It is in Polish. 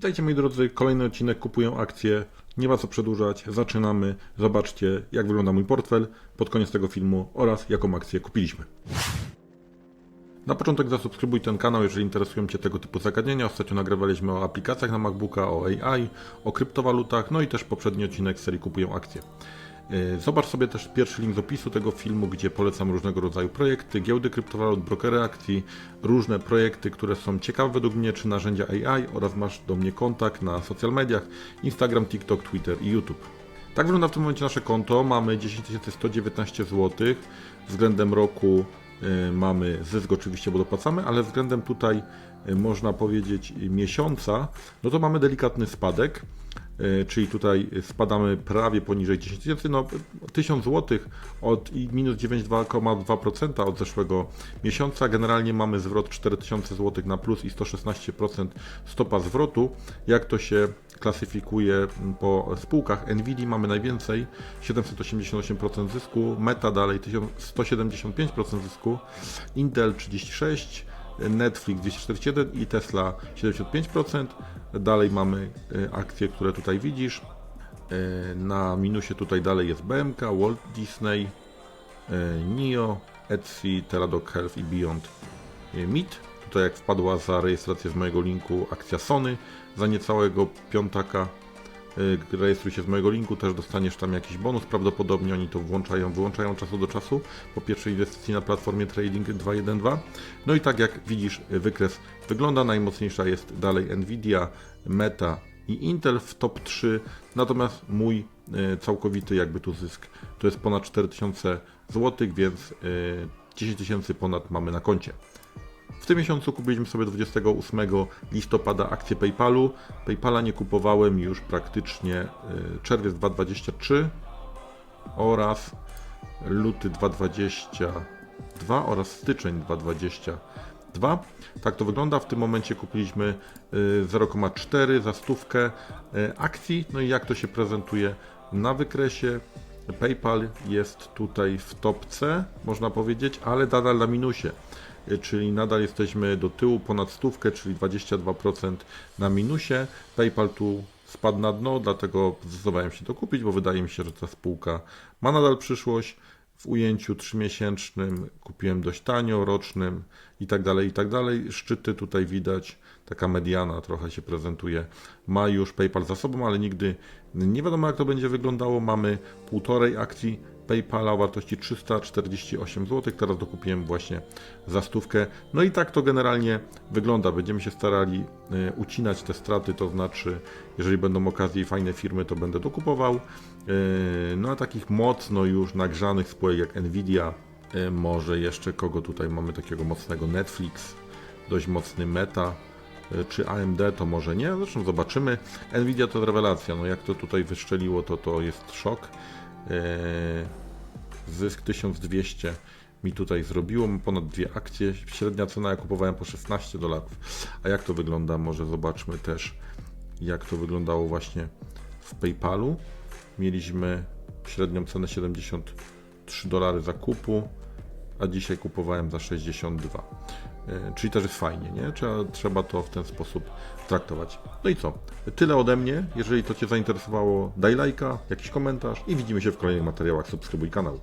Witajcie moi drodzy, kolejny odcinek Kupuję akcje. Nie ma co przedłużać, zaczynamy. Zobaczcie jak wygląda mój portfel pod koniec tego filmu oraz jaką akcję kupiliśmy. Na początek zasubskrybuj ten kanał, jeżeli interesują Cię tego typu zagadnienia. Ostatnio nagrywaliśmy o aplikacjach na MacBooka, o AI, o kryptowalutach, no i też poprzedni odcinek serii Kupuję akcje. Yy, Zobacz sobie też pierwszy link z opisu tego filmu, gdzie polecam różnego rodzaju projekty, giełdy kryptowalut, brokery akcji, różne projekty, które są ciekawe według mnie, czy narzędzia AI oraz masz do mnie kontakt na social mediach, Instagram, TikTok, Twitter i YouTube. Tak wygląda w tym momencie nasze konto. Mamy 10 119 zł. Względem roku y, mamy zysk oczywiście, bo dopłacamy, ale względem tutaj y, można powiedzieć miesiąca, no to mamy delikatny spadek. Y, Czyli tutaj spadamy prawie poniżej 10 tysięcy, no 1000 zł od minus 9,2% od zeszłego miesiąca. Generalnie mamy zwrot 4000 zł na plus i 116% stopa zwrotu. Jak to się klasyfikuje po spółkach? Nvidia mamy najwięcej, 788% zysku, Meta dalej 1175% zysku, Intel 36%, Netflix 241 i Tesla 75%. Dalej mamy e, akcje, które tutaj widzisz. E, Na minusie tutaj dalej jest BMK, Walt Disney, e, NIO, Etsy, Teladoc Health i Beyond Meat. Tutaj jak wpadła za rejestrację z mojego linku akcja Sony za niecałego piątaka. E, Rejestruj się z mojego linku, też dostaniesz tam jakiś bonus. Prawdopodobnie oni to włączają, wyłączają czasu do czasu po pierwszej inwestycji na platformie Trading 212. No i tak jak widzisz, e, wykres wygląda. Najmocniejsza jest dalej Nvidia, Meta i Intel w top 3. Natomiast mój e, całkowity jakby tu zysk to jest ponad 4000 zł, więc e, 10 tysięcy ponad mamy na koncie. W tym miesiącu kupiliśmy sobie 28 listopada akcję PayPalu. PayPala nie kupowałem już praktycznie y, czerwiec 2023 oraz luty 2022 oraz styczeń 2022. Tak to wygląda. W tym momencie kupiliśmy y, 0,4 za stówkę y, akcji. No i jak to się prezentuje na wykresie? PayPal jest tutaj w topce, można powiedzieć, ale nadal na minusie y, czyli nadal jesteśmy do tyłu ponad stówkę, czyli 22% na minusie. PayPal tu spadł na dno, dlatego zdecydowałem się to kupić, bo wydaje mi się, że ta spółka ma nadal przyszłość. W ujęciu 3-miesięcznym kupiłem dość tanio, rocznym i tak dalej, i tak dalej. Szczyty tutaj widać, taka mediana trochę się prezentuje. Ma już PayPal za sobą, ale nigdy nie wiadomo jak to będzie wyglądało. Mamy półtorej akcji PayPala o wartości 348 zł. Teraz dokupiłem właśnie za stówkę. No i tak to generalnie wygląda. Będziemy się starali e, ucinać te straty, to znaczy, jeżeli będą okazje i fajne firmy, to będę dokupował. E, No a takich mocno już nagrzanych spółek jak Nvidia, e, może jeszcze kogo tutaj mamy takiego mocnego Netflix, dość mocny Meta, czy AMD to może nie, zresztą zobaczymy. Nvidia to rewelacja, no jak to tutaj wyszczeliło, to to jest szok. Eee, Zysk 1200 mi tutaj zrobiło, ponad dwie akcje, średnia cena ja kupowałem po 16 dolarów. A jak to wygląda? Może zobaczmy też jak to wyglądało właśnie w PayPalu. Mieliśmy średnią cenę 73 dolary zakupu, a dzisiaj kupowałem za 62. E, Czyli też jest fajnie, nie? Trzeba, trzeba to w ten sposób traktować. No i co? Tyle ode mnie. Jeżeli to Cię zainteresowało, daj lajka, jakiś komentarz i widzimy się w kolejnych materiałach. Subskrybuj kanał.